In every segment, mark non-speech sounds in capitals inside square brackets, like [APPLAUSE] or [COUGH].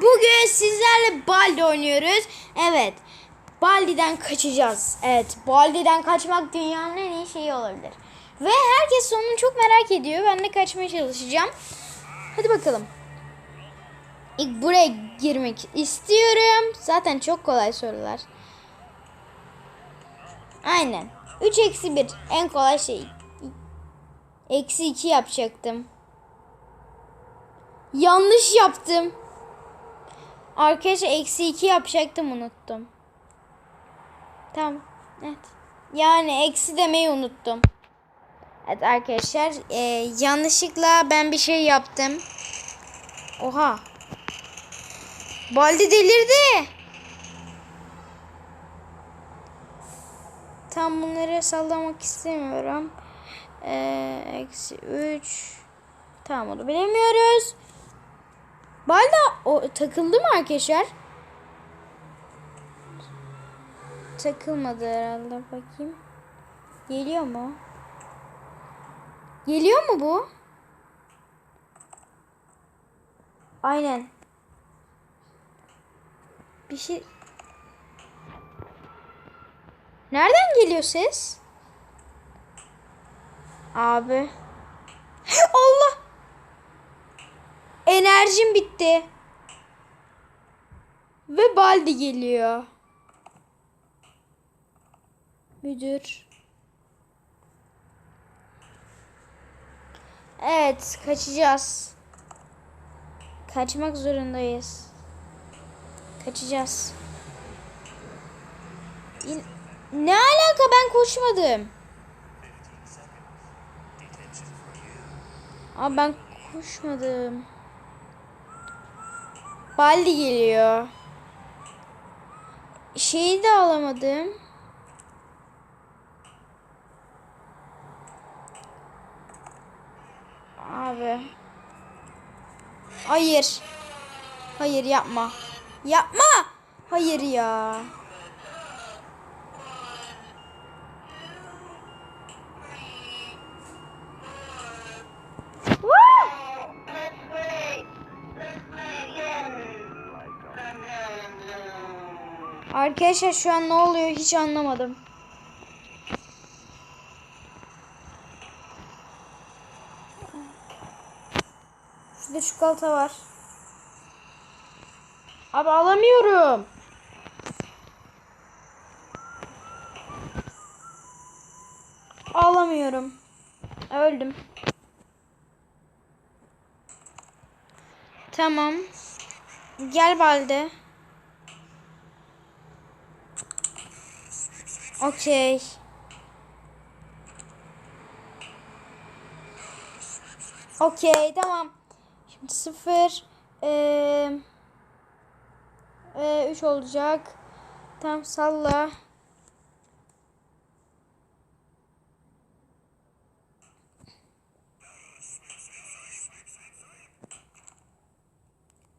bugün sizlerle Baldi oynuyoruz. Evet. Baldi'den kaçacağız. Evet. Baldi'den kaçmak dünyanın en iyi şeyi olabilir. Ve herkes sonunu çok merak ediyor. Ben de kaçmaya çalışacağım. Hadi bakalım. İlk buraya girmek istiyorum. Zaten çok kolay sorular. Aynen. 3 eksi 1 en kolay şey. Eksi 2 yapacaktım. Yanlış yaptım. Arkadaşlar eksi 2 yapacaktım unuttum. Tamam. Evet. Yani eksi demeyi unuttum. Evet arkadaşlar e, yanlışlıkla ben bir şey yaptım. Oha. Baldi delirdi. Tam bunları sallamak istemiyorum. Ee, eksi 3. Tamam onu bilemiyoruz. Balda o takıldı mı arkadaşlar? Takılmadı herhalde bakayım. Geliyor mu? Geliyor mu bu? Aynen. Bir şey Nereden geliyor ses? Abi. [LAUGHS] Allah. Enerjim bitti. Ve Baldi geliyor. Müdür. Evet, kaçacağız. Kaçmak zorundayız. Kaçacağız. Ne alaka ben koşmadım. Abi ben koşmadım. Baldi geliyor. Şeyi de alamadım. Abi. Hayır. Hayır yapma. Yapma. Hayır ya. Arkadaşlar şu an ne oluyor hiç anlamadım. Şurada çikolata var. Abi alamıyorum. Alamıyorum. Öldüm. Tamam. Gel Balde. Okey. Okey tamam. Şimdi sıfır. Ee, e, üç olacak. Tam salla.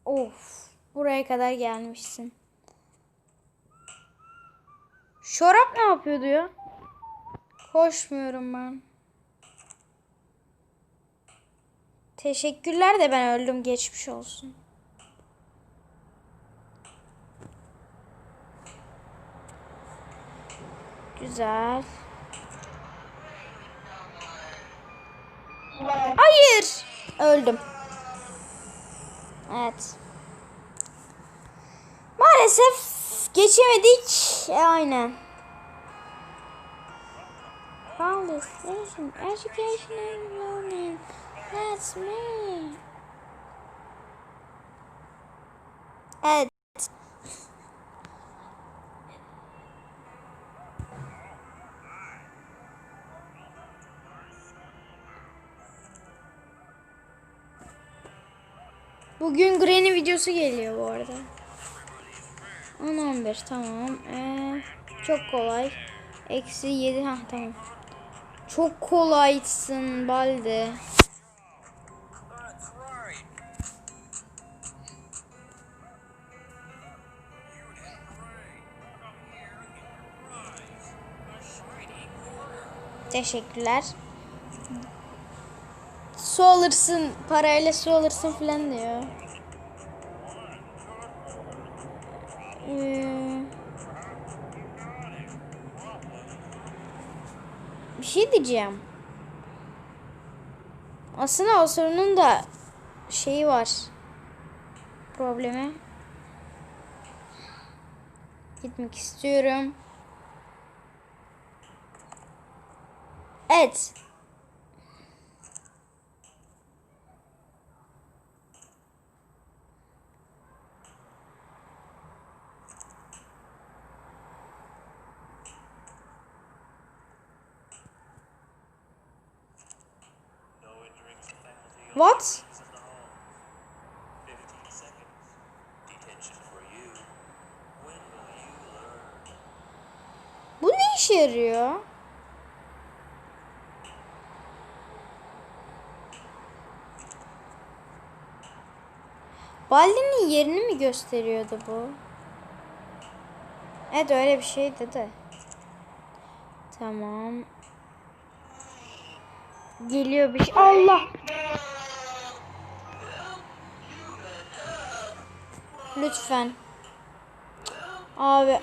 Of. Buraya kadar gelmişsin. Şorap ne yapıyor diyor. Koşmuyorum ben. Teşekkürler de ben öldüm geçmiş olsun. Güzel. Hayır. Öldüm. Evet. Maalesef geçemedik. E, aynen. Foundation, education and learning. That's me. Evet. Bugün Granny videosu geliyor bu arada. 10-11 tamam. Ee, çok kolay. Eksi 7 ha tamam. Çok kolaysın Balde. Teşekkürler. Su alırsın, parayla su alırsın falan diyor. Ee, bir şey diyeceğim. Aslında o sorunun da şeyi var. Problemi. Gitmek istiyorum. Evet. Learn? Bu ne işe yarıyor? Baldi'nin yerini mi gösteriyordu bu? Evet öyle bir şeydi de. Tamam. Geliyor bir şey. Allah! Lütfen. Abi.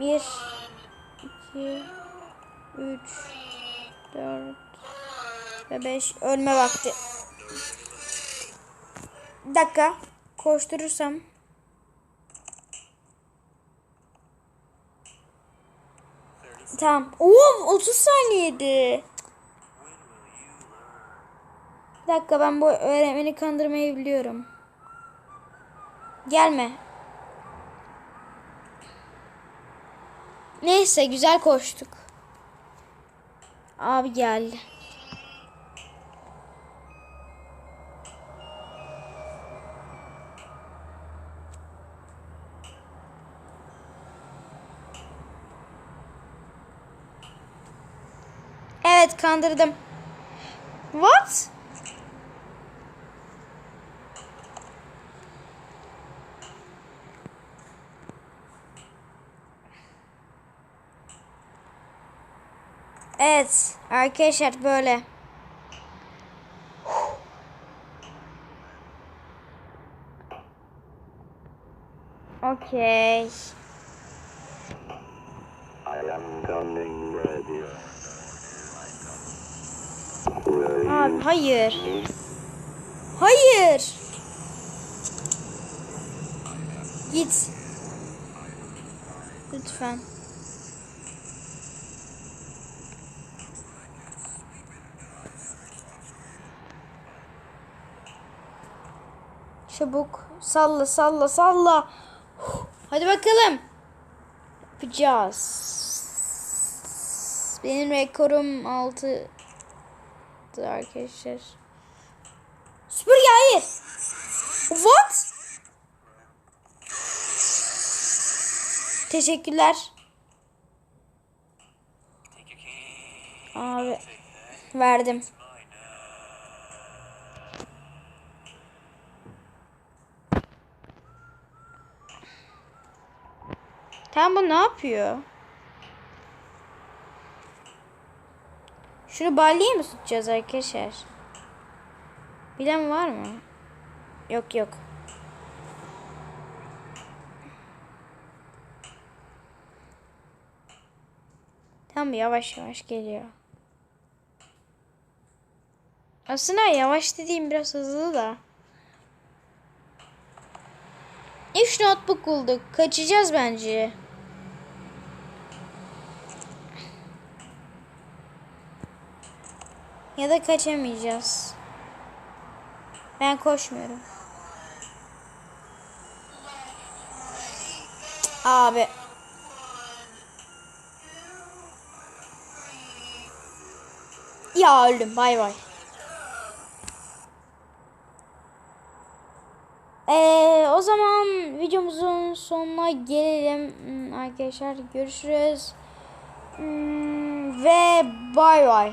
Bir, iki, üç, dört ve beş. Ölme vakti. Bir dakika. Koşturursam. Tamam. Oo 30 saniyede. Bir dakika ben bu öğretmeni kandırmayı biliyorum. Gelme. Neyse güzel koştuk. Abi geldi. Evet kandırdım. What? Evet arkadaşlar böyle. Okey. I am coming ready. Abi hayır. Hayır. Git. Lütfen. Çabuk. Salla salla salla. Hadi bakalım. Yapacağız. Benim rekorum 6 arkadaşlar. Süpürge hayır. What? Teşekkürler. Abi verdim. Tamam bu ne yapıyor? Şunu balyeyi mi tutacağız arkadaşlar? Bilen var mı? Yok yok. Tamam yavaş yavaş geliyor. Aslında yavaş dediğim biraz hızlı da. Üç notebook bulduk. Kaçacağız bence. Ya da kaçamayacağız. Ben koşmuyorum. Abi. Ya öldüm. Bay bay. Ee, o zaman videomuzun sonuna gelelim Hmm, arkadaşlar. Görüşürüz. Hmm, ve bay bay.